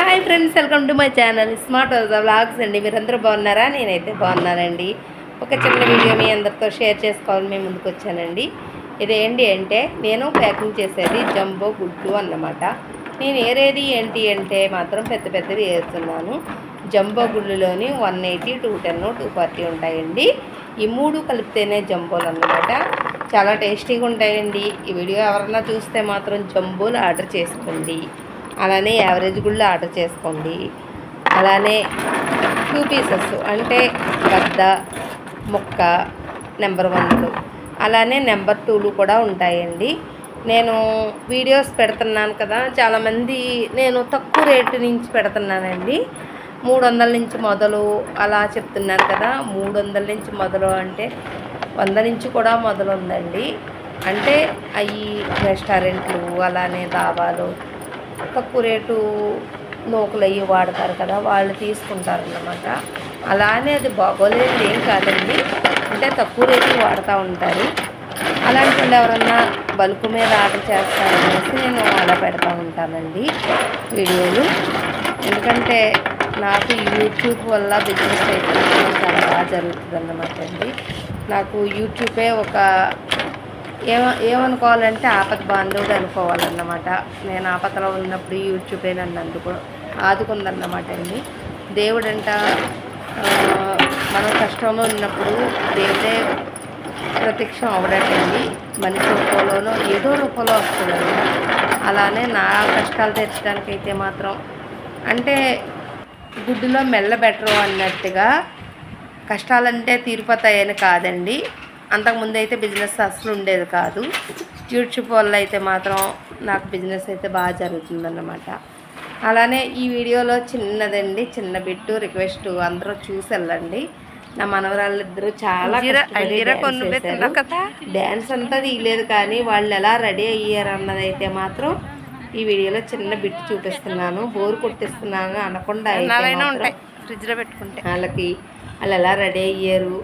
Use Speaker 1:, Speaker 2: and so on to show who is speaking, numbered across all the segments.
Speaker 1: Hi friends welcome to my channel smart vlogs అండి. మీరందరూ బాగున్నారా? నేనైతే బాగున్నానండి. ఒక చిన్న వీడియో మీ అందరితో షేర్ చేసుకోవాలని మేము ముందుకు వచ్చానండి. ఇదేంటి అంటే నేను ప్యాకింగ్ చేసేది జంబో గుడ్లు అన్నమాట. నేను ఏరేది ఏంటి అంటే మాత్రం పెద్ద పెద్దవి వేస్తున్నాను jumbo గుళ్ళులోని one eighty two ten two forty ఉంటాయండి. ఈ మూడు కలిపితేనే జంబోలు అన్నమాట. చాలా టేస్టీగా ఉంటాయండి. ఈ వీడియో ఎవరన్నా చూస్తే మాత్రం జంబోలు ఆర్డర్ చేసుకోండి. అలానే యావరేజ్ గుళ్ళు ఆర్డర్ చేసుకోండి. అలానే టూ పీసెస్ అంటే గద్ద ముక్క నెంబర్ వన్లు అలానే నెంబర్ టూలు కూడా ఉంటాయండి. నేను వీడియోస్ పెడుతున్నాను కదా చాలామంది నేను తక్కువ రేటు నుంచి పెడుతున్నానండి. మూడు వందల నుంచి మొదలు అలా చెప్తున్నాను కదా మూడు వందల నుంచి మొదలు అంటే వంద నుంచి కూడా మొదలు ఉందండి అంటే అవి రెస్టారెంట్లు అలానే దాబాలు తక్కువ రేటు నూకలు అవి వాడతారు కదా వాళ్ళు తీసుకుంటారు అన్నమాట అలానే అది బాగోలేదు ఏం కాదండి. అంటే తక్కువ రేటు వాడుతూ ఉంటారు. అలాంటి వాళ్ళు ఎవరన్నా బల్క్ మీద ఆర్డర్ చేస్తారనేసి నేను అలా పెడతా ఉంటానండి వీడియోలు. ఎందుకంటే నాకు యూట్యూబ్ వల్ల బిజినెస్ అయితే చాలా బాగా జరుగుతుంది అన్నమాట అండి. నాకు యూట్యూబే ఒక ఏమ ఏమనుకోవాలంటే ఆపద బాంధవుడు అనుకోవాలన్నమాట. నేను ఆపదలో ఉన్నప్పుడు యూట్యూబే నన్ను అందుకు ఆదుకుందన్నమాట అండి. దేవుడంట మనం కష్టంలో ఉన్నప్పుడు దేవుడే ప్రత్యక్షం అవడటండి మనిషి రూపంలోనో ఏదో రూపంలో వస్తుందండి. అలానే నా కష్టాలు తీర్చడానికి మాత్రం అంటే గుడ్డులో మెల్ల బెటరు అన్నట్టుగా కష్టాలంటే తీరిపోతాయని కాదండి. అంతకుముందు అయితే బిజినెస్ అసలు ఉండేది కాదు. యూట్యూబ్ వల్ల అయితే మాత్రం నాకు బిజినెస్ అయితే బాగా జరుగుతుందన్నమాట. అలానే ఈ వీడియోలో చిన్నదండి చిన్న బిట్టు రిక్వెస్ట్ అందరూ చూసి వెళ్ళండి. నా మనవరాళ్ళు ఇద్దరు చాలా డ్యాన్స్ అంతా తీయలేదు కానీ వాళ్ళు ఎలా రెడీ అయ్యారు అన్నది అయితే మాత్రం ఈ వీడియోలో చిన్న బిట్టు చూపిస్తున్నాను. బోర్ కొట్టిస్తున్నాను అనకుండా
Speaker 2: ఫ్రిడ్జ్లో పెట్టుకుంటే.
Speaker 1: వాళ్ళకి వాళ్ళు ఎలా రెడీ అయ్యారు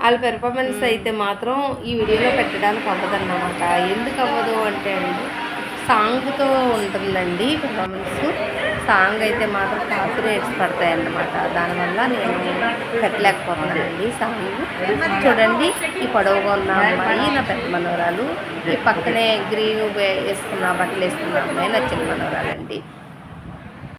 Speaker 1: వాళ్ళ పెర్ఫార్మెన్స్ అయితే మాత్రం ఈ వీడియోలో పెట్టడానికి అవ్వదన్నమాట ఎందుకు అవ్వదు అంటే అండి సాంగ్తో ఉంటుందండి పెర్ఫార్మెన్స్ సాంగ్ అయితే మాత్రం కాపీ పడతాయి అన్నమాట దానివల్ల నేను పెట్టలేకపోతున్నానండి సాంగ్. చూడండి ఈ పొడవుగా ఉన్న అమ్మాయి నా పెద్ద మనోరాలు ఈ పక్కనే గ్రీన్ వేసుకున్న బట్టలు వేసుకున్న అమ్మాయి నా చిన్న అండి